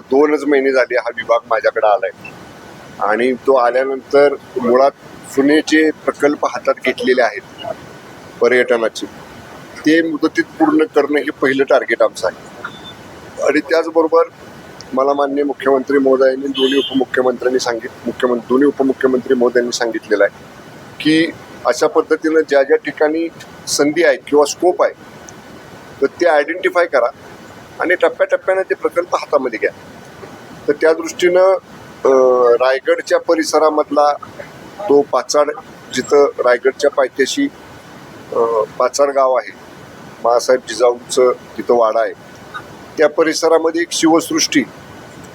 आता दोनच महिने झाले हा विभाग माझ्याकडे आलाय. आणि तो आल्यानंतर मुळात सुनेचे प्रकल्प हातात घेतलेले आहेत पर्यटनाचे. ते मुदतीत पूर्ण करणं हे पहिलं टार्गेट आमचं आहे. आणि त्याचबरोबर मला मान्य मुख्यमंत्री महोदयांनी दोन्ही उपमुख्यमंत्र्यांनी सांगित मुख्यमंत्री दोन्ही उपमुख्यमंत्री महोदयांनी सांगितलेलं आहे की अशा पद्धतीनं ज्या ज्या ठिकाणी संधी आहेत किंवा स्कोप आहे तर ते आयडेंटिफाय करा. आणि टप्प्याटप्प्यानं ते प्रकल्प हातामध्ये घ्या. तर त्या दृष्टीनं रायगडच्या परिसरामधला तो पाचाड जिथं रायगडच्या पायथ्याशी पाचाड गाव आहे बाळासाहेब जिजाऊंचं तिथं वाडा आहे. त्या परिसरामध्ये एक शिवसृष्टी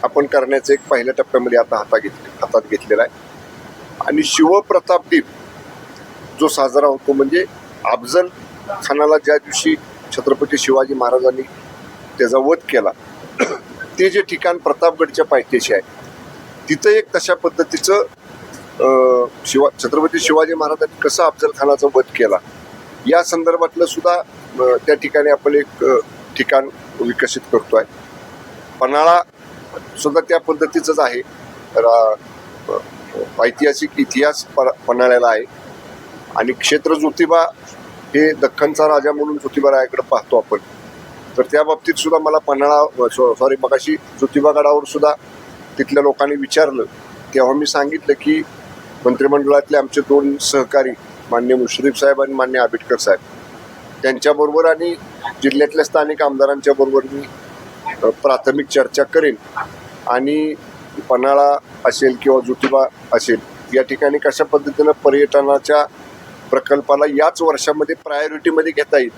आपण करण्याचं एक पहिल्या टप्प्यामध्ये आता हाता घेतले हातात घेतलेला आहे. आणि शिवप्रतापदीप जो साजरा होतो म्हणजे अफजल खानाला ज्या दिवशी छत्रपती शिवाजी महाराजांनी त्याचा वध केला. ते जे ठिकाण प्रतापगडच्या पायथ्याशी आहे तिथं एक तशा पद्धतीचं शिवा छत्रपती शिवाजी महाराजांनी कसं अफजल खानाचा वध केला या संदर्भातलं सुद्धा त्या ठिकाणी आपण एक ठिकाण विकसित करतोय. पन्हाळा सुद्धा त्या पद्धतीचंच आहे. रा- ऐतिहासिक इतिहास प- पन्हाळ्याला आहे. आणि क्षेत्र ज्योतिबा हे दख्खनचा राजा म्हणून ज्योतिबा रायाकडे पाहतो आपण. तर त्या बाबतीत सुद्धा मला पन्हाळा सॉरी मगाशी ज्योतिबा गडावर सुद्धा तिथल्या लोकांनी विचारलं. तेव्हा मी सांगितलं की मंत्रिमंडळातले आमचे दोन सहकारी मान्य मुश्रीफ साहेब आणि मान्य आंबेडकर साहेब त्यांच्याबरोबर आणि जिल्ह्यातल्या स्थानिक आमदारांच्या बरोबर मी प्राथमिक चर्चा करेन. आणि पन्हाळा असेल किंवा ज्योतिबा असेल या ठिकाणी कशा पद्धतीनं पर्यटनाच्या प्रकल्पाला याच वर्षामध्ये प्रायोरिटीमध्ये घेता येईल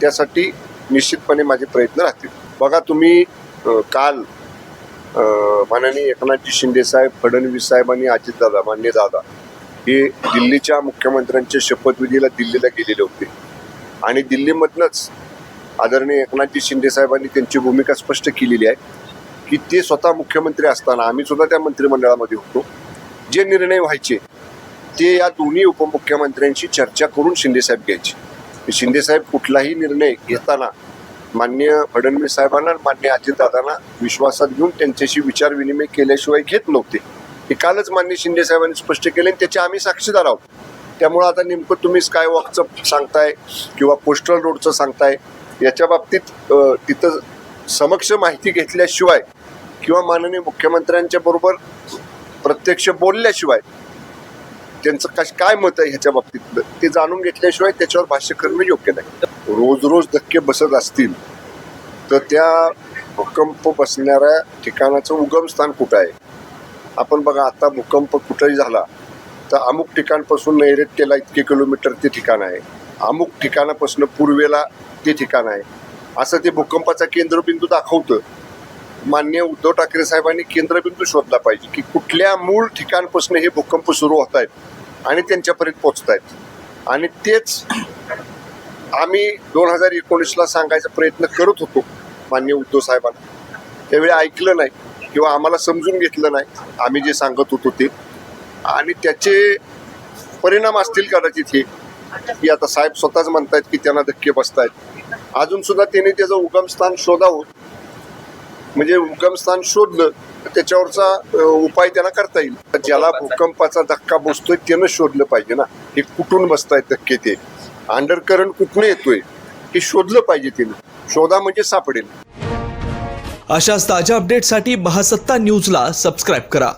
त्यासाठी निश्चितपणे माझे प्रयत्न राहतील. बघा तुम्ही काल माननीय एकनाथजी शिंदेसाहेब फडणवीस साहेब आणि अजितदादा मान्य दादा हे दिल्लीच्या मुख्यमंत्र्यांच्या शपथविधीला दिल्लीला गेलेले होते. आणि दिल्लीमधनंच आदरणीय एकनाथजी शिंदेसाहेबांनी त्यांची भूमिका स्पष्ट केलेली आहे की ते स्वतः मुख्यमंत्री असताना आम्ही सुद्धा त्या मंत्रिमंडळामध्ये होतो जे निर्णय व्हायचे ते या दोन्ही उपमुख्यमंत्र्यांशी चर्चा करून शिंदेसाहेब घ्यायचे. शिंदेसाहेब कुठलाही निर्णय घेताना मान्य फडणवीस साहेबांना मान्य अजितदादांना विश्वासात घेऊन त्यांच्याशी विचार विनिमय केल्याशिवाय घेत नव्हते. हे कालच मान्य शिंदे साहेबांनी स्पष्ट केले आणि त्याचे आम्ही साक्षीदार आहोत. त्यामुळं आता नेमकं तुम्ही स्काय वॉकचं सांगताय किंवा पोस्टल रोडचं सांगताय याच्या बाबतीत तिथं समक्ष माहिती घेतल्याशिवाय किंवा माननीय मुख्यमंत्र्यांच्या बरोबर प्रत्यक्ष बोलल्याशिवाय त्यांचं कश काय मत आहे ह्याच्या बाबतीतलं ते जाणून घेतल्याशिवाय त्याच्यावर भाष्य करणं योग्य नाही. रोज रोज धक्के बसत असतील तर त्या भूकंप बसणाऱ्या ठिकाणाचं उगमस्थान कुठं आहे? आपण बघा आता भूकंप कुठंही झाला तर अमुक ठिकाणपासून नैऋत्येला इतके किलोमीटर ते ठिकाण आहे. अमुक ठिकाणापासून पूर्वेला ते ठिकाण आहे. असं ते भूकंपाचा केंद्रबिंदू दाखवतं. मान्य उद्धव ठाकरे साहेबांनी केंद्रबिंदू शोधला पाहिजे की कुठल्या मूळ ठिकाणपासून हे भूकंप सुरू होत आहेत? आणि त्यांच्यापर्यंत पोहोचत आहेत आणि तेच आम्ही दोन हजार एकोणीसला सांगायचा प्रयत्न करत होतो मान्य उद्धव साहेबांना. त्यावेळी ऐकलं नाही किंवा आम्हाला समजून घेतलं नाही आम्ही जे सांगत होतो ते. आणि त्याचे परिणाम असतील कदाचित हे. की आता साहेब स्वतःच म्हणतायत की त्यांना धक्के बसतायत. अजून सुद्धा त्यांनी त्याचं उगमस्थान शोधावं. म्हणजे उगमस्थान शोधलं त्याच्यावरचा उपाय त्यांना करता येईल. ज्याला भूकंपाचा धक्का बसतोय त्यानं शोधलं पाहिजे ना. हे कुठून बसतायत धक्के ते? अंडरकरंट कुठून येतोय? हे शोधलं पाहिजे त्यानं शोधा म्हणजे सापडेल. अशाच ताज्या अपडेटसाठी महासत्ता न्यूजला सबस्क्राईब करा.